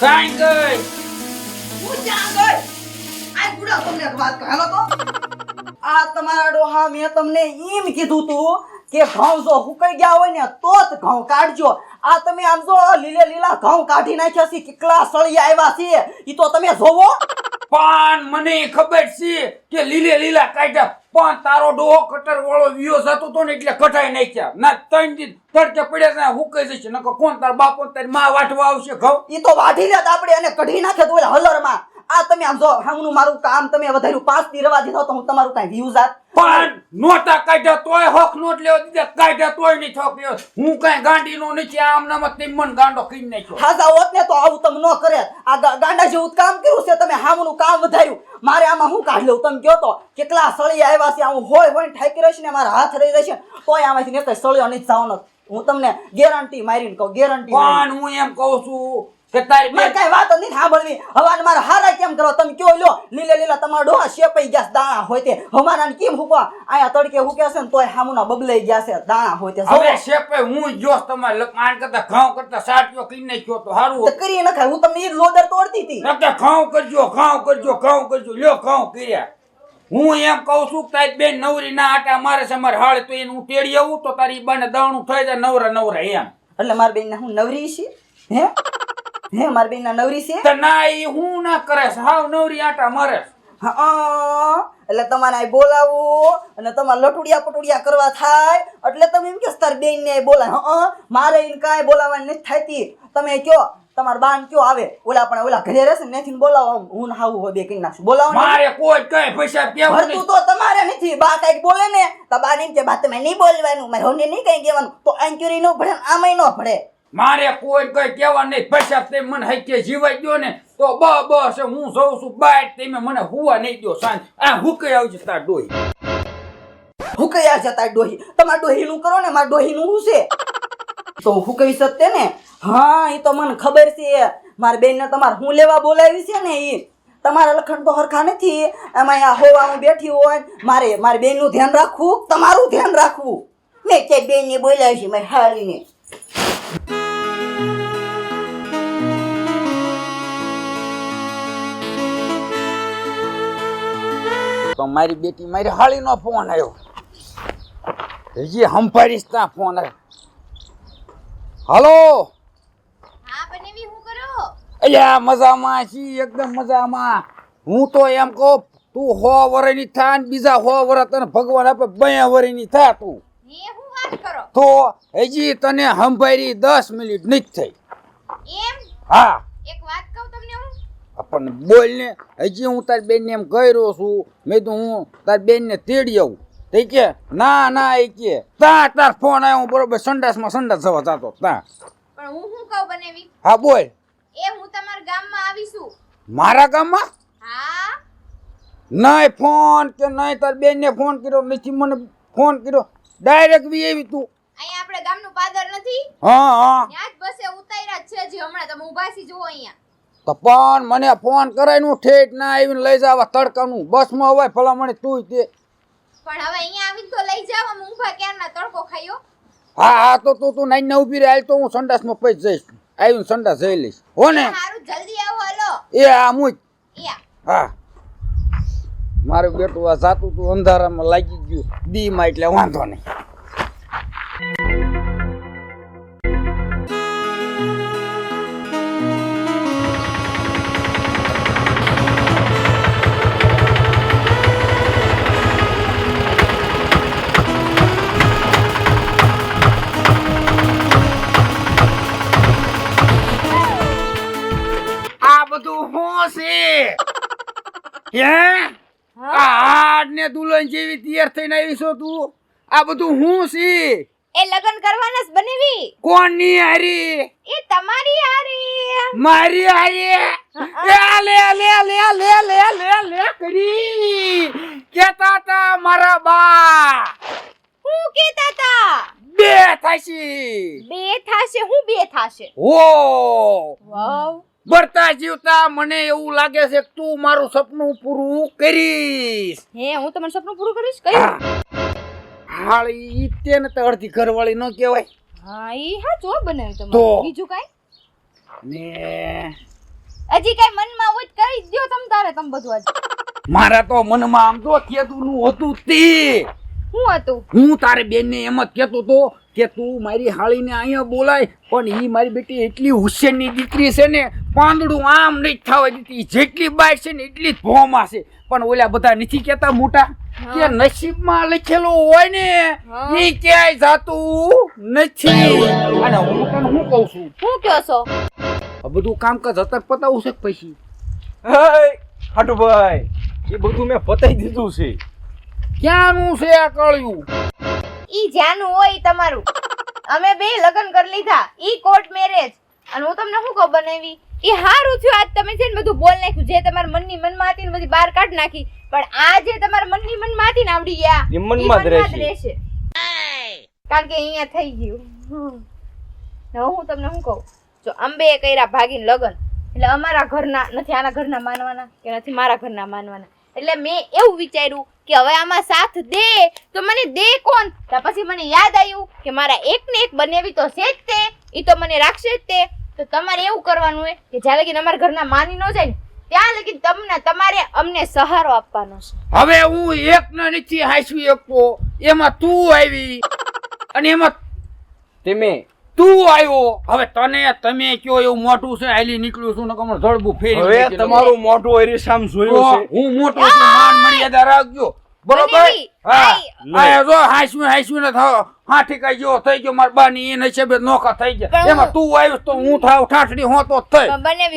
કાંઈ ગઈ હું ક્યાં ગઈ? આ ગુડા તમને વાત કહેલો તો. આ તમારા ડોહા મેં તમને એમ કીધું તું કે ઘઉં જો હુકાઈ ગયા હોય ને તો જ ઘઉં કાઢજો. આ તમે આમ જો લીલે લીલા ઘઉં કાઢી નાખ્યા છે, કેટલા સળિયા આવ્યા છે એ તો તમે જોવો. પણ મને ખબર છે કે લીલે લીલા કાઢ્યા. પણ તારો ડોહો કટર વાળો વિયો જતો તો ને એટલે કટાઈ નાખ્યા. ના, ત્રણ દિન તડકે પડ્યા ને હુકાઈ જશે નકર કોણ તાર બાપો તારી માં વાટવા આવશે, ઘઉં? ઈ તો વાઢી લે આપણે એને કઢી નાખે તો હલર હલરમાં. આ તમે આમ જો હમનું મારું કામ તમે વધાર્યું પાંચ દી રવા દીધો તો હું તમારું કાંઈ વ્યૂઝ આપ પણ નોટા કાઢ્યા તોય હોક નોટ લેવા દીધા. કાઢ્યા તોય નહીં થોક લેવા હું કઈ ગાંડીનો નથી આમ નામ તે મન ગાંડો કરી નાખ્યો. હાજા હોત ને તો આવું તમે ન કરે. આ ગાંડા જેવું કામ કર્યું છે તમે હામનું કામ વધાર્યું. મારે આમાં હું કાઢ લઉં? તમે કહો તો કેટલા સળિયા આવ્યા છે આવું હોય હોય ઠાકી રહેશે ને મારા હાથ રહી રહેશે તોય આમાંથી ને સળિયો નહીં જવાનો. હું તમને ગેરંટી મારીને કહું ગેરંટી પણ હું એમ કહું છું કે તારી મારે કઈ વાત નહીં નથી સાંભળવી. હવાન મારા હારા કેમ કરો? તમે કયો લ્યો? લીલે લીલા તમારા ડોહા શેપાઈ ગયા દાણા હોય તે. હમારા કેમ હુકવા? આયા તડકે હુકે છે ને તોય હામુના બબલાઈ ગયા છે દાણા હોય તે. હવે શેપે હું જોશ તમારે લક- કરતા ઘઉં કરતા સાટીઓ કરી નાખ્યો તો હારું તો કરી નખાય હું તમને ઈ લોદર તોડતી હતી. નકર ઘઉં કરજો ઘઉં કરજો ઘઉં કરજો. લ્યો ઘઉં કર્યા. હું એમ કહું છું કે તારી બેન નવરી ના આટા મારે છે મારે હાળ તો એને હું ટેડી આવું તો તારી બને દાણું થઈ જાય નવરા નવરા એમ. એટલે મારી બેન હું નવરી છે? હે? હે માર બેન નવરી છે? તો ના એ હું ના કરે હાવ નવરી આટા મારે હા એટલે તમારે અહીં બોલાવું અને તમારે લટુડિયા પટુડિયા કરવા થાય. એટલે તમે એમ કે તારી બેન ને બોલાય. હા મારે એને કાંઈ બોલાવવાની નથી થતી તમે કયો તમારા બાન કયો આવે. ઓલા પણ ઓલા ઘરે રહેશે ને નથી બોલાવો. હું હાવું હોય બે કરી નાખશું. બોલાવો. મારે કોઈ કઈ પૈસા ભરતું નહીં. તો તમારે નથી. બા કંઈક બોલે ને તો બા એમ કે બા તમે નહીં બોલવાનું મારે હોને નહીં કઈ કહેવાનું. તો એન્ક્યુરી નો ભણે આમાંય નો ભળે મારે કોઈ કઈ કહેવા નહીં. પૈસા તે મને હૈકે જીવાઈ ગયો ને. તો બ બસ હું જઉં છું. બાઈટ તમે મને હુવા નહીં દો સાંજ. આ હુકે આવજે તાર ડોહી. હું આવજે તાર ડોહી. તમારે ડોહીનું કરો ને, મારા ડોહીનું શું છે? તો હું કહી શકતે ને? હા એ તો મને ખબર છે. મારી બેનને તમારે હું લેવા બોલાવી છે ને એ તમારા લખણ તો હરખા નથી. એમાં આ હોવા હું બેઠી હોય. મારે, મારી બેનનું ધ્યાન રાખવું. તમારું ધ્યાન રાખવું. મેં બેન બેનને બોલાવી છે, મારી હાળીને. મારી બેટી મારી હાળીનો ફોન આવ્યો. હજી હંભારીશ ત્યાં ફોન આવ્યો. હલો? અલ્યા મજામાં છી એકદમ મજામાં. હું તો એમ કહું તું હો વરની થા ને બીજા હો વર તને ભગવાન આપે બયા વરની થા તું. તો હજી તને હંભારી દસ મિનિટ નહીં થઈ. એમ? હા. એક વાત પણ બોલ ને. હજી હું તારી બેનને એમ કર્યો છું. મેં તો હું તારી બેનને તેડી આવું. તે કે ના ના એ કે તા તાર ફોન આવ્યો હું બરોબર સંડાસમાં સંડાસ જવા જતો. તા. પણ હું શું કહું બનેવી હા બોલ. એ હું તમારા ગામમાં આવીશું મારા ગામમાં? હા. નહીં ફોન કે નહીં તાર બેનને ફોન કર્યો નથી મને ફોન કર્યો. ડાયરેક્ટ બી એવી તું. અહીંયા આપણે ગામનું પાદર નથી? હા હા. ત્યાં જ બસે ઉતાર્યા છે જે હમણાં. તમે છી જુઓ અહીંયા. તો પણ મને ફોન કરાયનું ઠેઠ ના આવીને લઈ જવા તડકાનું. બસમાં હોય ભલામણે તું તે પણ હવે અહીંયા આવીને તો લઈ જાવ અમે ઊભા તડકો ખાયો? હા હા તો તું તું નાઈને ઊભી રહે તો હું સંડાસમાં પૈસ જઈશ. આવીને સંડાસ જઈ લઈશ. હો ને? સારું જલ્દી આવો હાલો. એ આ હું હા. મારું બેટું આ જાતું તું અંધારામાં લાગી ગયું. બીમાં એટલે વાંધો નહીં. ને દુલ્હન જેવી તૈયાર થઈને આવી છો તું. આ બધું હું છે એ લગન કરવાના જ બનેવી. કોણની હારી? એ તમારી હારી. મારી હારી? એ લે લે લે લે લે લે લે કરી. કેતા તા મારા બા. હું કેતા તા? બે થાશી. બે થાશે હું બે થાશે. ઓ વાવ. બરતા જીવતા મને એવું લાગે છે કે તું મારું સપનું પૂરું કરીશ. હે હું તમારું સપનું પૂરું કરીશ? કઈ હાળી ઈ તેને તો અડધી ઘરવાળી ન કહેવાય. હા ઈ હા જો બનાવ્યું તો. તમારું બીજું કાઈ? ને હજી કઈ મનમાં હોય કરી જ તમ તારે તમ બધું આજ મારા તો મનમાં આમ તો કેતુનું હતું તે. શું હતું? હું તારે બેનને એમ જ કહેતો તો કે તું મારી હાળીને અહીંયા બોલાય પણ એ મારી બેટી એટલી હુસેનની દીકરી છે ને પાંદડું આમ નહીં થવા દીધી જેટલી બાય છે ને એટલી જ ભોમાં છે. પણ ઓલા બધા નથી કહેતા મોટા? કે નસીબમાં લખેલું હોય ને એ ક્યાંય જાતું નથી. અને હું તને શું કહું છું? શું કહો છો? આ બધું કામકાજ અત્યારે પતાવું છે કે પછી? હે હાટુભાઈ એ બધું મેં પતાઈ દીધું છે. ક્યાંનું છે આ કળિયું ઈ જ્યાંનું હોય તમારું. અમે બે લગ્ન કરી લીધા. ઈ કોર્ટ મેરેજ અને હું તમને શું કહું બનાવી? ઈ હારું થયું. આજ તમે છે ને બધું બોલ નાખ્યું. જે તમારા મનની મનમાં હતી ને બધી બહાર કાઢ નાખી. પણ આ જે તમારા મનની મનમાં હતી ને આવડી ગયા એ મનમાં જ રહેશે. કારણ કે અહીંયા થઈ ગયું. હવે હું તમને શું કહું? જો અંબે કર્યા ભાગીને લગ્ન. એટલે અમારા ઘરના નથી આના ઘરના માનવાના કે નથી મારા ઘરના માનવાના. એટલે મેં એવું વિચાર્યું કે હવે આમાં સાથ દે તો મને દે કોણ? તો પછી મને યાદ આવ્યું કે મારા એક ને એક બનેવી તો છે જ તે એ તો મને રાખશે જ તે. તો તમારે એવું કરવાનું હોય કે જ્યાં લગીને અમારા ઘરના માની ન જાય ને ત્યાં લગી તમને તમારે અમને સહારો આપવાનો છે. હવે હું એક ને નથી હાંસવી શકતો. એમાં તું આવી અને એમાં તમે તું આવ્યો? હવે તને તમે કયો એવું મોટું છે? હાલી નીકળ્યું છું નકમ કમર ફેરી હવે તમારું મોટું હરીશામ જોયું છે. હું મોટો છું માન મર્યાદા રાખજો. બરોબર? હા. આ જો હાસ્યું હાસ્યું ને થાવ. હા ઠીકાઈ ગયો થઈ ગયો મારા બાની એને બે નોખા થઈ ગયા. એમાં તું આવ્યો તો હું થાવ ઠાઠડી હોતો થઈ.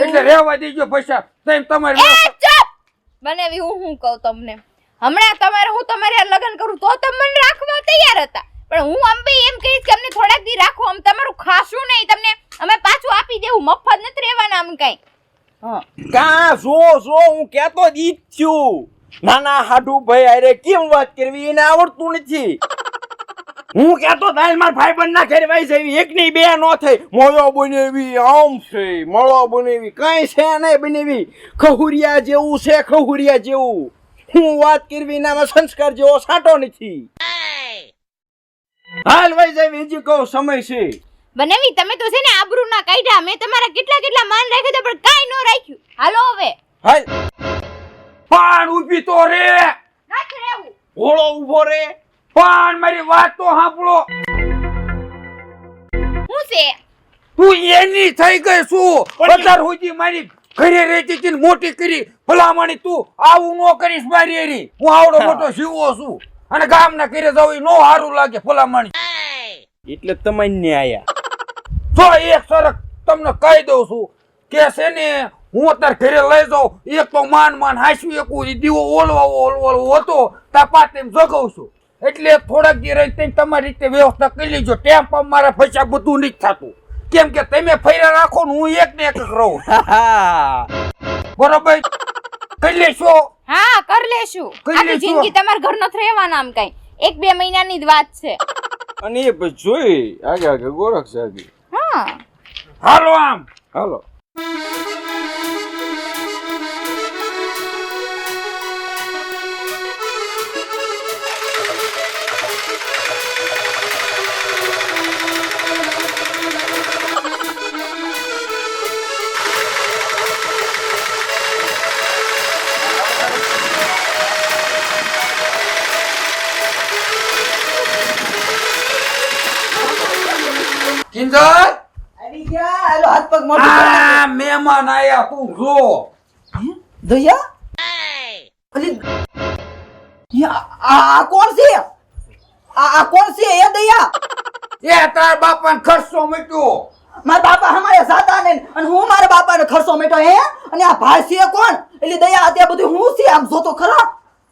એટલે રહેવા દેજો પૈસા તેમ તમારી એ ચૂપ! બનેવી હું હું કહું તમને. હમણાં તમારે હું તમારે લગ્ન કરું તો તમે મને રાખવા તૈયાર હતા. પણ હું અંબે એમ કહીશ કે અમને થોડાક દી રાખો, આમ તમારું ખાશું નહીં, તમને અમે પાછું આપી દેવું, મફત નથી રહેવાના આમ કઈ. કા જો જો, હું કેતો જ છું. નાના થયું ભાઈ અરે કેમ વાત કરવી? એને આવડતું નથી. હું કેતો દાલ માર ભાઈ બંધ ના ઘરે વાઈ જઈ એક ની બે નો થઈ. મોયો બનેવી, આમ છે, મળો બનેવી. કઈ છે નહીં બનેવી. ખહુરિયા જેવું છે, ખહુરિયા જેવું. હું વાત કરવી નામાં સંસ્કાર જેવો સાટો નથી. હાલ ભાઈ સાહેબ હજી કહું સમય છે. બનેવી તમે તો છે ને આબરૂ ના કાઢ્યા મેં તમારા કેટલા કેટલા માન રાખ્યું તો પણ કાઈ ન રાખ્યું. હાલો હવે. હાલ. પાણ ઊભી તો રે. ઘોડો ઊભો રે. પાણ મારી વાત તો સાંભળો. હું છે? તું એની થઈ ગઈ શું અત્યાર સુધી મારી ઘરે રહેતી હતી મોટી કરી. ભલામણી તું આવું ન કરીશ મારી એરી. હું આવડો મોટો શીવો છું. અને ગામના ઘરે જાવ નો સારું લાગે ભલામણી. એટલે તમે ને આયા જો એક સરક તમને કહી દઉં છું કે છે ને હું અત્યારે ઘરે લઈ જાઉં એક તો માન માન હાંસવી એકું દીવો ઓલવા ઓલવો હતો તા પાતે જગાવું છું. એટલે થોડાક દી રહી તેમ તમારી રીતે વ્યવસ્થા કરી લેજો. ટેમ્પ મારા પૈસા બધું નથી થતું. કેમ કે તમે ફર્યા રાખો ને હું એક ને એક જ રહું. બરોબર? કરી લેશો. હા કરી લેશું. આખી. જિંદગી તમારા ઘર નથી રહેવાના આમ કઈ. એક બે મહિનાની જ વાત છે. અને એ પછી જોઈ. આગે આગે ગોરખ છે હા. હાલો આમ. હાલો. મહેમાન આયા તું જો દયા અલી આ કોણ છે આ આ કોણ છે એ દયા એ તાર બાપાને ખર્ચો મૂક્યો મારા બાપા હમારે જાતા ને અને હું મારા બાપાને ખર્ચો મેટો હે અને આ ભાઈ છે કોણ એટલે દયા અત્યારે બધું હું છે આમ જોતો ખરા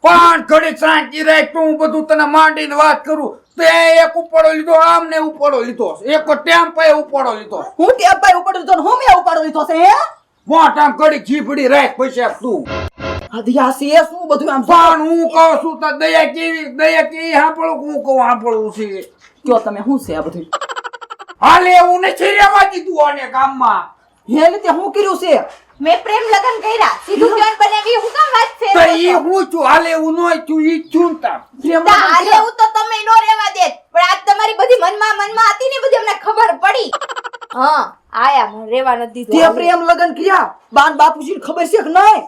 પાંચ ઘડી શાંતિ રાખ તો હું બધું તને માંડીને વાત કરું? તે એક ઉપાડો લીધો આમ ને ઉપાડો લીધો એક ટેમ પે ઉપાડો લીધો હું ટેપ પાઈ ઉપર લીધો હું મેં ઉપાડો લીધો છે હે? મોટા ઘડી ખીપડી રાખ પૈસા તું. આ દયા શું બધું આમ પણ હું કહું છું તો દયા કેવી દયા કેવી સાંભળું હું કહું સાંભળવું છે? કયો તમે શું છે આ બધું? હાલે એવું નથી રહેવા દીધું આને ગામમાં. હે રીતે હું કર્યું છે? મેં પ્રેમ લગન કર્યા. સીધું જોઈન બનાવી હું કામ વાત તો ઈ હું છું હાલે હું નો છું ઈ છું તા પ્રેમ લગન હાલે હું તો તમે નો રહેવા દે પણ આજ તમારી બધી મનમાં મનમાં હતી ને બધી અમને ખબર પડી. હા આયા મને રેવા નથી તે પ્રેમ લગન કર્યા. બાન બાપુજીને ખબર છે કે નહીં?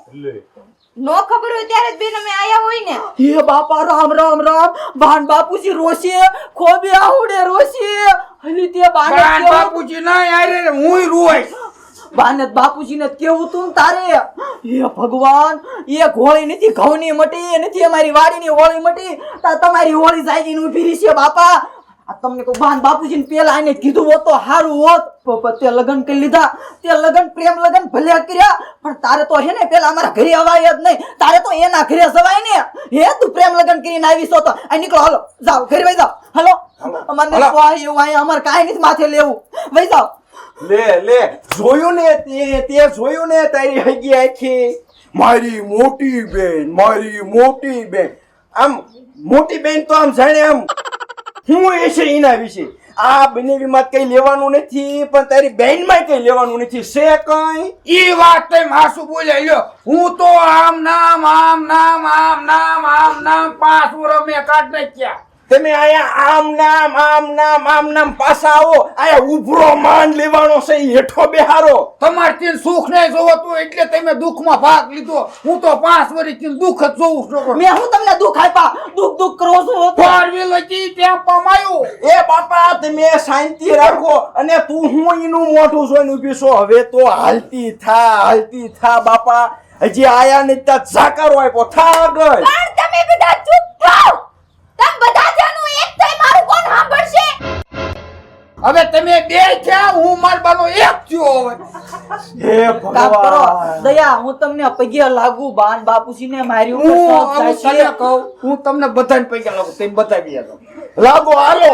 નો ખબર હોય ત્યારે જ બેન અમે આયા હોય ને. હે બાપા રામ રામ રામ. બાન બાપુજી રોશે ખોબે આવડે રોશે. હલી તે બાન બાપુજી ના યાર હું રોઈશ. બાને બાપુજીને કેવું તું તારે? હે ભગવાન એ હોળી નથી ઘઉંની મટી નથી અમારી વાડીની હોળી મટી. તા તમારી હોળી સાઈજીને ઊભી રહી છે બાપા. આ તમને કોઈ બાન બાપુજીને પેલા એને કીધું હોત તો સારું હોત. પપ્પા તે લગ્ન કરી લીધા. તે લગ્ન પ્રેમ લગ્ન ભલે કર્યા પણ તારે તો હે ને પેલા અમારા ઘરે અવાય જ નહીં. તારે તો એના ઘરે સવાય ને. હે તું પ્રેમ લગ્ન કરીને આવી છો તો. આ નીકળો હાલો. જાઓ ઘરે વઈ જાઓ. હાલો. અમારે. અહીંયા અમારે કાંઈ નથી માથે લેવું. વઈ જાઓ. લે લે જોયું ને તે તે જોયું ને તારી હગી આખી? મારી મોટી બેન મારી મોટી બેન. આમ મોટી બેન તો આમ જાણે આમ હું એ છે એના વિશે? આ બનેવીમાં કઈ લેવાનું નથી પણ તારી બેનમાં કઈ લેવાનું નથી. છે કઈ? ઈ વાત તેમ માસુ બોલે લ્યો. હું તો આમ નામ આમ નામ આમ નામ આમ નામ પાંચ વર્ષ મેં કાઢ નાખ્યા તમે આયા આમ નામ આમ નામ આમ નામ પાછા આવો. આયા ઉભરો માન લેવાનો છે હેઠો બેહારો. તમારથી સુખ ને જોવતું એટલે તમે દુઃખમાં ભાગ લીધો. હું તો પાંચ વર્ષથી દુઃખ જ જોઉં છું. મેં હું તમને દુઃખ આપ્યા? દુઃખ દુઃખ કરો છો? ફોર વ્હીલ હતી ત્યાં પમાયો. એ બાપા તમે શાંતિ રાખો અને તું હું એનું મોઢું જોઈને ઊભી છો. હવે તો હાલતી થા હાલતી થા બાપા. હજી આયા ને ત્યાં જાકારો આપ્યો. થા આગળ. પણ તમે બધા ચૂપ થાઓ. તમે બધા હવે તમે બે થયા હું માર બાનો એક થયો હવે. હે ભગવાન. દયા હું તમને પગે લાગુ બાન બાપુજીને ને માર્યું હું તમને કહું? હું તમને બધાને પૈસા લાગુ તમે બતાવી દો લાગો હાલો.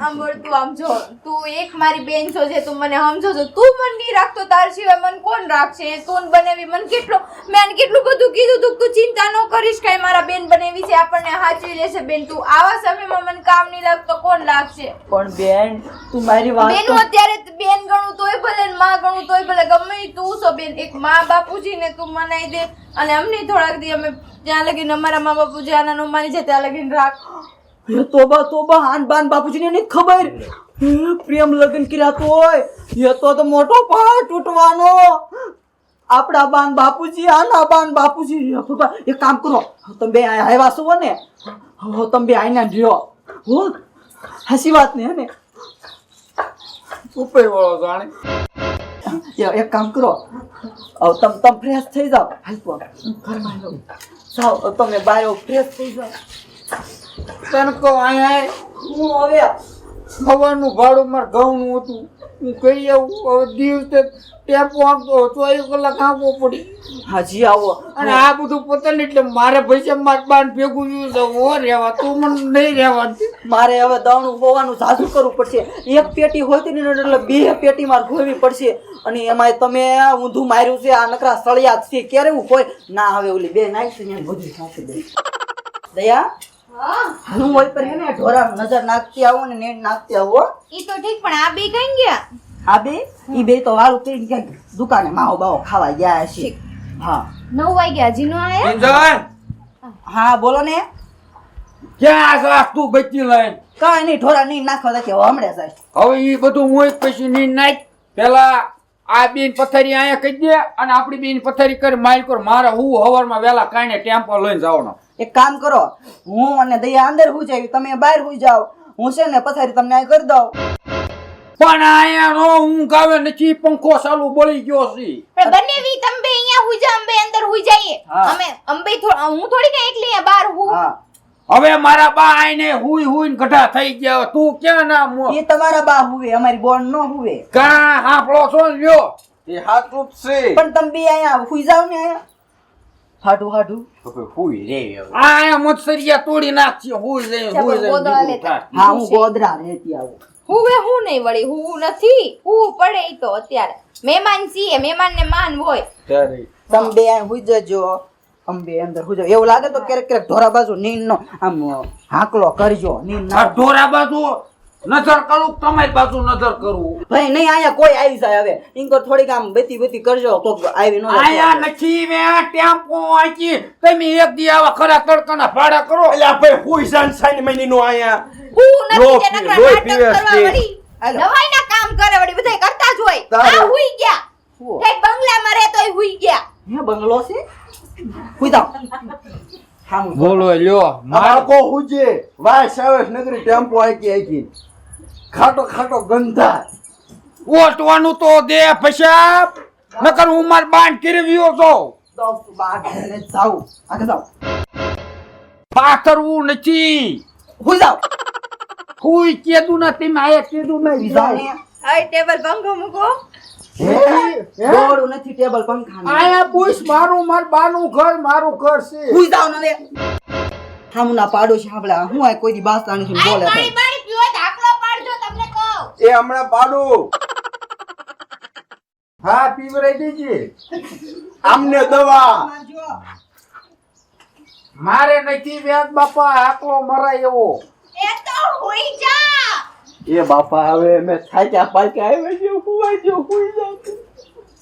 સાંભળ તું આમ જો તું એક મારી બેન છો જે તું મને સમજો છો તું મને નહીં રાખતો તાર સિવાય મને કોણ રાખશે? તું બનાવી મને કેટલો મેં આને કેટલું બધું કીધું તું તું ચિંતા ન કરીશ કાંઈ મારા બેન બનાવી છે આપણને હાચવી લેશે બેન તું. આવા સમયમાં મને કામ નહીં લાગતો કોણ લાગશે? પણ બેન તું મારી વાત બેન અત્યારે બેન ગણું તોય ભલે માં ગણું તોય ભલે ગમે તું છો બેન. એક માં બાપુજી ને તું મનાઈ દે અને અમને થોડાક દી અમે ત્યાં લગીને અમારા મા બાપુ જ્યાં નો માની છે ત્યાં લગીને રાખ. તોબા તોબા હાન બાન બાપુજીને નહીં ખબર? પ્રેમ લગ્ન કર્યા તોય એ તો તો મોટો પહાડ તૂટવાનો. આપણા બાન બાપુજી આના બાન બાપુજી. એક કામ કરો તમે આવ્યા છો ને હો તમે બે આઈને રહ્યો. હો હસી વાત ને હે ને? ઉપર વાળો જાણે. એક કામ કરો હવે તમે તમે ફ્રેશ થઈ જાઓ. હાલ ઘરમાં જાઓ તમે બાયો ફ્રેશ થઈ જાઓ. તને કહું અહીંયા હું હવે સવારનું ભાડું મારે ઘઉંનું હતું. હું કહી આવું. હવે દિવસે ટેપો આપતો ચોવીસ કલાક આપવો પડી. હાજી આવો. અને આ બધું પોતાને એટલે મારે પૈસા માર બાન ભેગું થયું તો હો રહેવા તું મને નહીં રહેવા મારે હવે દાણું હોવાનું સાસુ કરવું પડશે. એક પેટી હોતી ને એટલે બે પેટી મારે ધોવી પડશે. અને એમાં તમે ઊંધું માર્યું છે આ નકરા સળિયા છે. ક્યારે હું કોઈ ના હવે ઓલી બે નાખશું ને બધું સાસુ દયા? હું. હોય પર હે ને ઢોરા નજર નાખતી આવું ને નેટ નાખતી આવો ઈ તો ઠીક પણ આ બે કઈ ગયા? આ બે? ઈ બે તો વાળું કરીને ક્યાંક દુકાને માવો બાવો ખાવા ગયા છે હા. નવ વાગ્યા હજી નો આયા? ઇન્જન હા બોલો ને. ક્યાં જાસ તું બચી લઈને? કાંઈ નહીં ઢોરા નહીં નાખવા દે હમણાં જાય. હવે ઈ બધું હું પછી નહીં નાખ. પેલા આ બેન પથારી અહીંયા કહી દે અને આપણી બેન પથારી કરી માઇલ કર. મારે હું હવારમાં વહેલા કાંઈ ટેમ્પો લઈને જવાનો. એક કામ કરો હું અને દયા અંદર હું જાય તમે બહાર હું જાઓ. હું છે ને પથારી તમને અહીં કરી દઉં. પણ અહીંયા નો હું ગાવે નથી પંખો ચાલુ બળી ગયો છે. પણ બંને વી તંબે અહીંયા હું જા અંબે અંદર હું જઈએ. અમે અંબે હું થોડી કઈ એકલી બહાર હું? હવે મારા બા આઈને હુઈ હુઈ ગઢા થઈ ગયા. તું ક્યાં ના મો? એ તમારા બા હુવે અમારી બોન નો હુવે. કા હાંફળો છો લ્યો? એ હાથ છે. પણ તમે બે અહીંયા હુઈ જાવ ને અહીંયા. હાડું હાડું. હવે હુઈ રે હવે. આ મત્સરિયા તોડી નાખશે હુઈ રે હુઈ. થાય. હા હું ગોદરા રહેતી આવું. હુવે હું નહીં વળી હું નથી. હું પડે ઈ તો અત્યારે. મહેમાન છીએ મહેમાન ને માન હોય. ત્યારે તમે બે હુઈ જજો. અંબે અંદર હુજો એવું લાગે તો ક્યારેક ક્યારેક ઢોરા બાજુ નીંદ નો આમ હાકલો કરજો નીંદ ના ઢોરા બાજુ નજર કરું તમારી બાજુ નજર કરું? ભાઈ નહીં અહીંયા કોઈ આવી જાય હવે. ઇંગર થોડીક આમ બેતી બેતી કરજો તો આવી નો આયા નથી મેં ટેમ્પો આંચી તમે એક દી આવા ખરા તડકાના ભાડા કરો. એટલે આપણે હુઈ જાન સાઈન મહિની નો આયા હું નથી કે નકરા લોહી નાટક કરવા વળી હાલો. નવાઈના કામ કરે વળી બધાય કરતા જ હોય. આ હુઈ ગયા. કઈ બંગલામાં રહેતો હુઈ ગયા. હે બંગલો છે? હુઈ જાઓ. બોલો લ્યો. મારકો હુજે. વાય સાવેશ નગરી ટેમ્પો આકી આકી ખાટો ખાટો ગંધા ઓટવાનું તો દે પૈસા. નકર હું માર બાંધ તો જાઉં. આગળ જાઓ પાથરવું નથી. હું જાઓ કોઈ કેદું નથી મેં આયા કેદું મેં જાઓ આય ટેબલ પંખો મૂકો. દોડું નથી ટેબલ પંખા આયા પૂછ મારું માર બાનું ઘર મારું ઘર છે. હુઈ જાઓ ને હામુના પાડોશી આપણે હું આ કોઈ દી નથી બોલે એ હમણાં પાડું. હા પીવરાઈ દેજે. આમને દવા. મારે નથી વ્યાજ બાપા આકલો મરાય એવો. એ તો હોઈ જા. એ બાપા હવે મેં થાક્યા પાક્યા આવે છે હુવાઈ જો હુઈ જાવ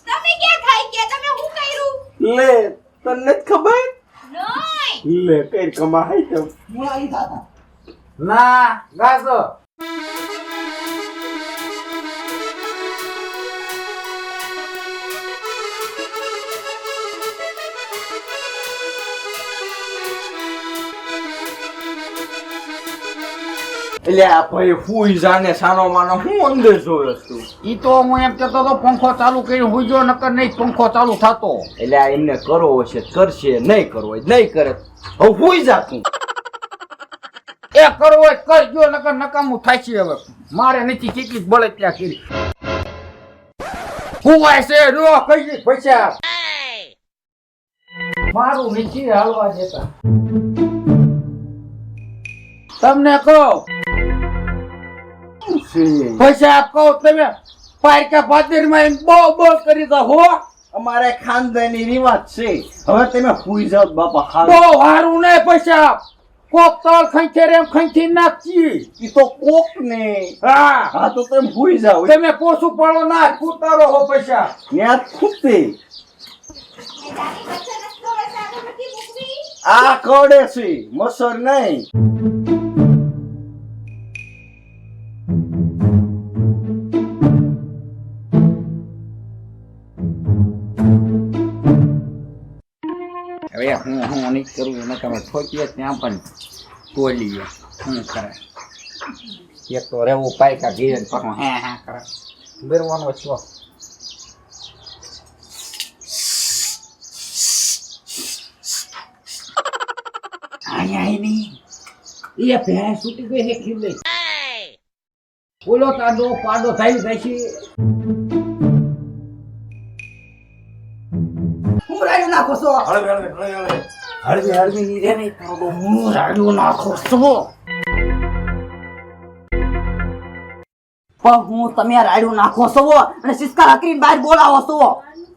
તમે કે ખાઈ ગયા તમે હું કર્યું? લે તને જ ખબર? નહીં લે કઈ કમાઈ તો હું આવી દાદા ના ગાજો એટલે આ ભાઈ હુઈ જાને સાનો માનો હું અંદર જોયો છું. ઈ તો હું એમ કેતો તો પંખો ચાલુ કરી હુઈજો નકર નહીં પંખો ચાલુ થતો. એટલે આ એમને કરવો હશે કરશે નહીં કરવો નહીં કરે. હવે હુઈ જા તું એ કરવો કરજો નકર નકામું થાય છે હવે. મારે નથી કેટલી બળે ત્યાં કરી. હુવાય છે રો કઈ પૈસા. મારું નીચે હાલવા દેતા. તમને કહો પૈસા કહો તમે પારકા પાદરમાં બહુ બહુ કરી દો હો. અમારે ખાનદાની રિવાજ છે. હવે તમે હુઈ જાઓ બાપા હાલ બહુ હારું ને પૈસા કોક તળ ખંખેર એમ ખંખી નાખી ઈ તો કોક ને. હા. હા તો તમે હુઈ જાઓ. તમે પોસું પડો ના કૂતારો હો પૈસા ત્યાં ખૂટે. આ કડે છે મસર નહીં. હું નહીં કરું એમાં તમે ઠોકીએ ત્યાં પણ તોલીએ શું કરે? એક તો રહેવું પાયકા ધીરે પાછું હે હે કરે. બેરવાનો છો. એ ભેંસ છૂટી ગઈ છે ખીલે બોલો તાડો પાડો થાય જાય છે. હું રાડ્યું નાખો છો. હળવે હળવે હળવે હળવે. હળવી હળવી ની રે હું રાડ્યું નાખો છો. પણ હું તમે રાડ્યું નાખો છો અને સિસ્કા હકરીને બહાર બોલાવો છો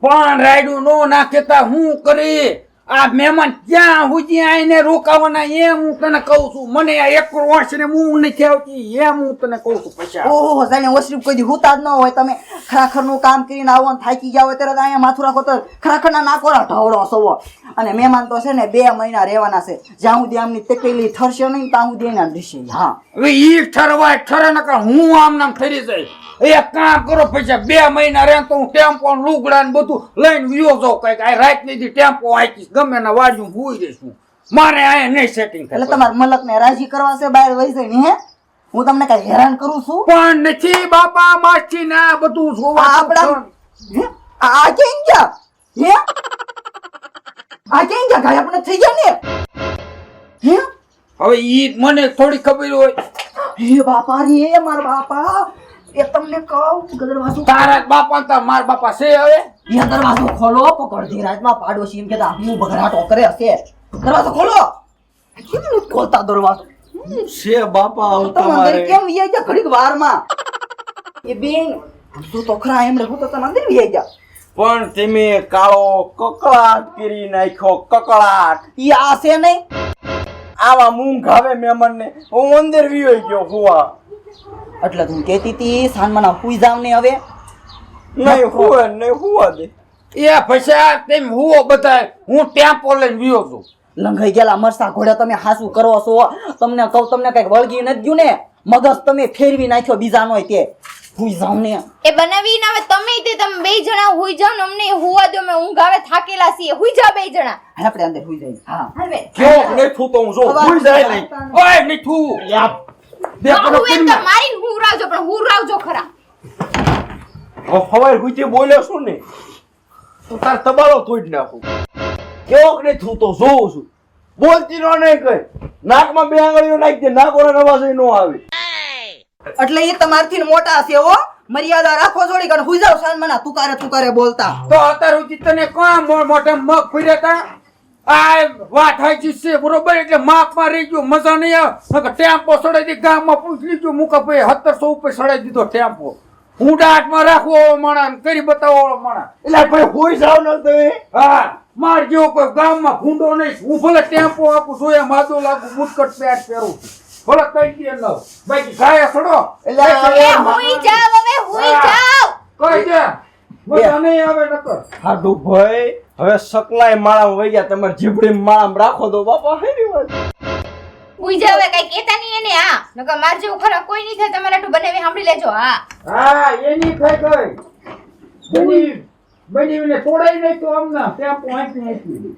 પણ રાયડું નો નાખેતા હું કરી? આ મહેમાન ક્યાં સુધી આઈને રોકાવાના એ હું તને કહું છું. મને આ એક વર્ષ ને હું નથી આવતી એ હું તને કહું છું પૈસા. ઓહો જાણે ઓસરી કોઈ હુતા જ ન હોય. તમે ખરાખરનું કામ કરીને આવો ને થાકી ગયા હોય ત્યારે અહીંયા માથું રાખો તો ખરાખરના નાકોરા ઢવડો સવો અને મહેમાન તો છે ને બે મહિના રહેવાના છે. જ્યાં સુધી આમની તકેલી ઠરશે નહીં ત્યાં સુધી એના દેશે હા. હવે ઈ ઠરવાય ઠરે નકર હું આમ નામ ઠરી જાય એ કામ કરો પૈસા બે મહિના રહે તો હું ટેમ્પો લુગડા ને બધું લઈને વિયો જાઉં. કંઈક આ રાત નથી ટેમ્પો આંકીશ ગમે ના વાડ્યું હુઈ જઈશું મારે આ નહીં સેટિંગ એટલે તમારે મલકને રાજી કરવા છે બહાર વહી જાય હે? હું તમને કઈ હેરાન કરું છું? પણ નથી બાપા માસી ના બધું જોવા આપડા આ કેમ ગયા? હે? આ કેમ ગયા? ગાય આપણે થઈ ગયા ને? હે? હવે ઈ મને થોડી ખબર હોય. હે બાપા રે મારા બાપા. એ તમને કહું કે તારા બાપા તારા મારા બાપા છે હવે. એ દરવાજો ખોલો પકડ ધીરાજમાં પાડોશી એમ કેતા હું બગડાટો કરે હશે. દરવાજો ખોલો. કેમ ખોલતા દરવાજો? છે બાપા અંદર તમારે. કેમ વી ગયા ઘડીક વારમાં? એ બેન તું તો ખરા એમ રહું તો તમે અંદર વી ગયા. પણ તમે કાળો કકળાટ કરી નાખ્યો કકળાટ. ઈ આ છે નહીં. આવા મૂંગ આવે મેમન ને હું અંદર વિયો ગયો હુવા એટલે તું કહેતી હતી સાનમાના હુઈ જાવ ને હવે. નહીં હુવે નહીં હુવા દે. એ પૈસા તેમ હુઓ બધા હું ટેમ્પો લઈને વિયો છું. લંઘાઈ ગયેલા મરસા ઘોડા તમે હાસુ કરો છો. તમને કહું તમને કંઈક વળગી નથી ગયું ને? મગજ તમે ફેરવી નાખ્યો બીજા નો તે. હુઈ જાવ ને. એ બનાવીને હવે તમે તે તમે બે જણા હુઈ જાવ ને અમને હુવા દો મે ઊંઘ આવે થાકેલા છીએ. હુઈ જાવ બે જણા. હાલ આપણે અંદર હુઈ જઈએ. હા. હાલવે ને નહીં થૂતો હું જો હુઈ જાય નહીં. ઓય મીઠું યાર બે ન કરો હું રાવજો પણ હું રાવજો ખરા. હવે ફવાઈ ગુચી બોલ્યો છું ને? તો તાર તબાલો તોડી નાખું. કેવો નહીં તો જોઉં છું. બોલતી નો નહીં કઈ. નાકમાં બે આંગળીઓ નાખી દે નાક ઓલા અવાજ નો આવે. એટલે એ તમારથી મોટા છે હો. મર્યાદા રાખો જોડી કારણ હુજાવ જાવ સાન મના તુકારે તુકારે બોલતા. તો અત્યારે સુધી તને કોણ મોટા મગ ફર્યા તા? આ વાત હાચી છે બરોબર? એટલે માપમાં રહી ગયો મજા નહીં આવે. ટેમ્પો સડાઈ દીધો ગામમાં પૂછ લીધું મુકા ભાઈ સત્તરસો ઉપર સડાઈ દીધો ટેમ્પો. હું દાંતમાં રાખવો ને કરી બતાવો વાળો એટલે ભાઈ હોય જાવ ન તમે? હા માર જેવો કોઈ ગામમાં ભૂંડો નહીં. હું ભલે ટેમ્પો આપું જોયા માદો લાગુ બુટકટ પેટ પહેરું ભલે કઈ દે ન બાકી ગાય સડો. એટલે હુઈ જાવ હવે હુઈ જાવ કઈ દે મજા નહીં આવે નકર. હાડુ ભાઈ હવે સકલાય માળામાં વહી ગયા તમારે જીભડી માળામાં રાખો તો બાપા હે વાત હુઈ જાવ કઈ કેતા નહીં એને, હા. નકર માર જેવું ખરા કોઈ નહીં થાય, તમારે આટલું બનાવી સાંભળી લેજો, હા. હા એની થાય ગઈ બની બની ને તોડાઈ નહીં તો આમના ત્યાં આંકી નાખી